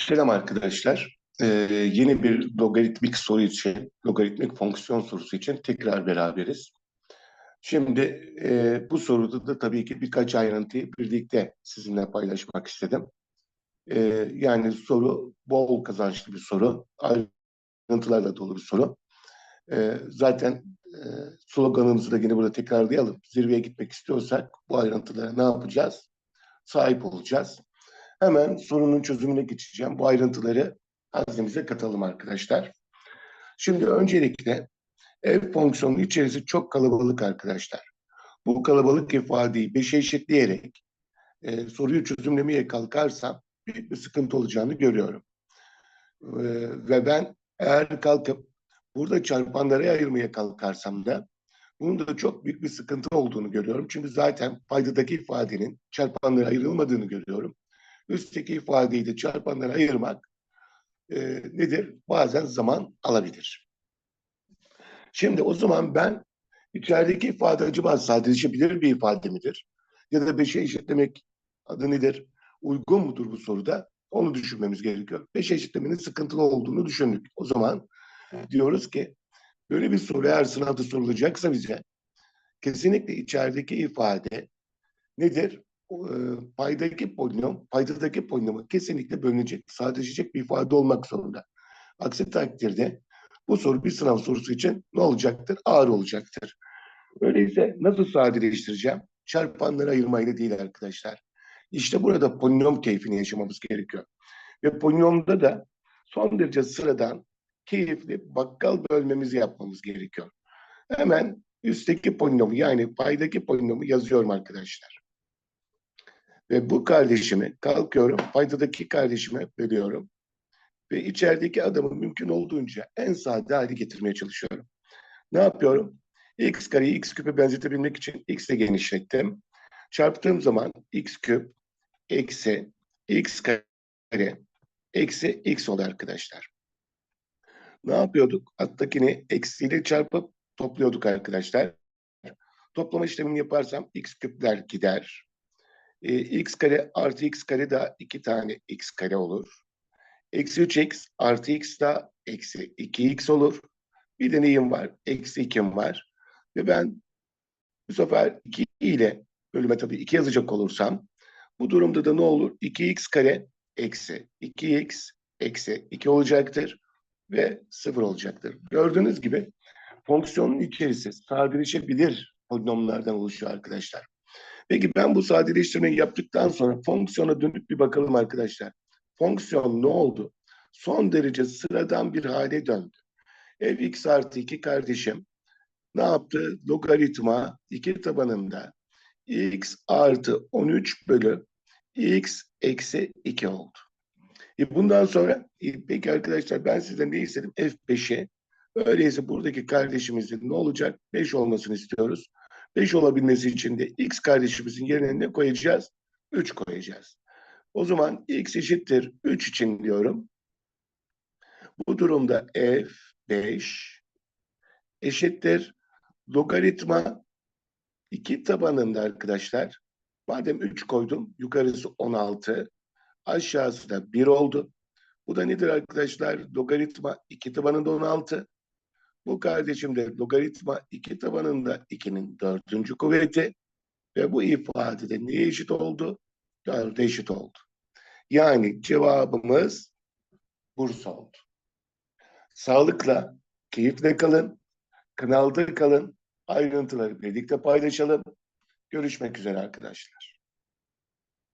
Selam arkadaşlar. Ee, yeni bir logaritmik soru için, logaritmik fonksiyon sorusu için tekrar beraberiz. Şimdi e, bu soruda da tabii ki birkaç ayrıntıyı birlikte sizinle paylaşmak istedim. E, yani soru bol kazançlı bir soru, ayrıntılarla dolu bir soru. E, zaten e, sloganımızı da yine burada tekrarlayalım. Zirveye gitmek istiyorsak bu ayrıntılara ne yapacağız? Sahip olacağız. Hemen sorunun çözümüne geçeceğim. Bu ayrıntıları haznemize katalım arkadaşlar. Şimdi öncelikle f fonksiyonu içerisi çok kalabalık arkadaşlar. Bu kalabalık ifadeyi 5'e eşitleyerek e, soruyu çözümlemeye kalkarsam büyük bir sıkıntı olacağını görüyorum. E, ve ben eğer kalkıp burada çarpanlara ayırmaya kalkarsam da bunun da çok büyük bir sıkıntı olduğunu görüyorum. Çünkü zaten paydadaki ifadenin çarpanlara ayrılmadığını görüyorum üstteki ifadeyi de çarpanlara ayırmak e, nedir? Bazen zaman alabilir. Şimdi o zaman ben içerideki ifade acaba sadeleşebilir bir ifade midir? Ya da beşe eşitlemek adı nedir? Uygun mudur bu soruda? Onu düşünmemiz gerekiyor. Beşe eşitlemenin sıkıntılı olduğunu düşündük. O zaman diyoruz ki böyle bir soru eğer sınavda sorulacaksa bize kesinlikle içerideki ifade nedir? E, paydaki polinom, paydadaki polinomu kesinlikle bölünecek, sadeleşecek bir ifade olmak zorunda. Aksi takdirde bu soru bir sınav sorusu için ne olacaktır? Ağır olacaktır. Öyleyse nasıl sadeleştireceğim? Çarpanları ayırmayla değil arkadaşlar. İşte burada polinom keyfini yaşamamız gerekiyor. Ve polinomda da son derece sıradan, keyifli bakkal bölmemizi yapmamız gerekiyor. Hemen üstteki polinomu yani paydaki polinomu yazıyorum arkadaşlar. Ve bu kardeşimi kalkıyorum, paydadaki kardeşime bölüyorum. Ve içerideki adamı mümkün olduğunca en sade hale getirmeye çalışıyorum. Ne yapıyorum? x kareyi x küpe benzetebilmek için x ile genişlettim. Çarptığım zaman x küp eksi x kare eksi x oldu arkadaşlar. Ne yapıyorduk? Alttakini eksiyle çarpıp topluyorduk arkadaşlar. Toplama işlemini yaparsam x küpler gider e, x kare artı x kare da iki tane x kare olur. Eksi 3x artı x da eksi 2x olur. Bir de neyim var? Eksi 2'm var. Ve ben bu sefer 2 ile bölüme tabii 2 yazacak olursam bu durumda da ne olur? 2x kare eksi 2x eksi 2 olacaktır ve 0 olacaktır. Gördüğünüz gibi fonksiyonun içerisi sadeleşebilir polinomlardan oluşuyor arkadaşlar. Peki ben bu sadeleştirmeyi yaptıktan sonra fonksiyona dönüp bir bakalım arkadaşlar. Fonksiyon ne oldu? Son derece sıradan bir hale döndü. fx artı 2 kardeşim ne yaptı? Logaritma 2 tabanında x artı 13 bölü x eksi 2 oldu. E bundan sonra e peki arkadaşlar ben sizden ne istedim? F5'e. Öyleyse buradaki kardeşimizin ne olacak? 5 olmasını istiyoruz. 5 olabilmesi için de x kardeşimizin yerine ne koyacağız? 3 koyacağız. O zaman x eşittir 3 için diyorum. Bu durumda f 5 eşittir logaritma 2 tabanında arkadaşlar. Madem 3 koydum yukarısı 16 aşağısı da 1 oldu. Bu da nedir arkadaşlar? Logaritma 2 tabanında 16 bu kardeşim de logaritma 2 tabanında 2'nin dördüncü kuvveti ve bu ifadede neye eşit oldu? 4'e eşit oldu. Yani cevabımız Bursa oldu. Sağlıkla, keyifle kalın, kanalda kalın, ayrıntıları birlikte paylaşalım. Görüşmek üzere arkadaşlar.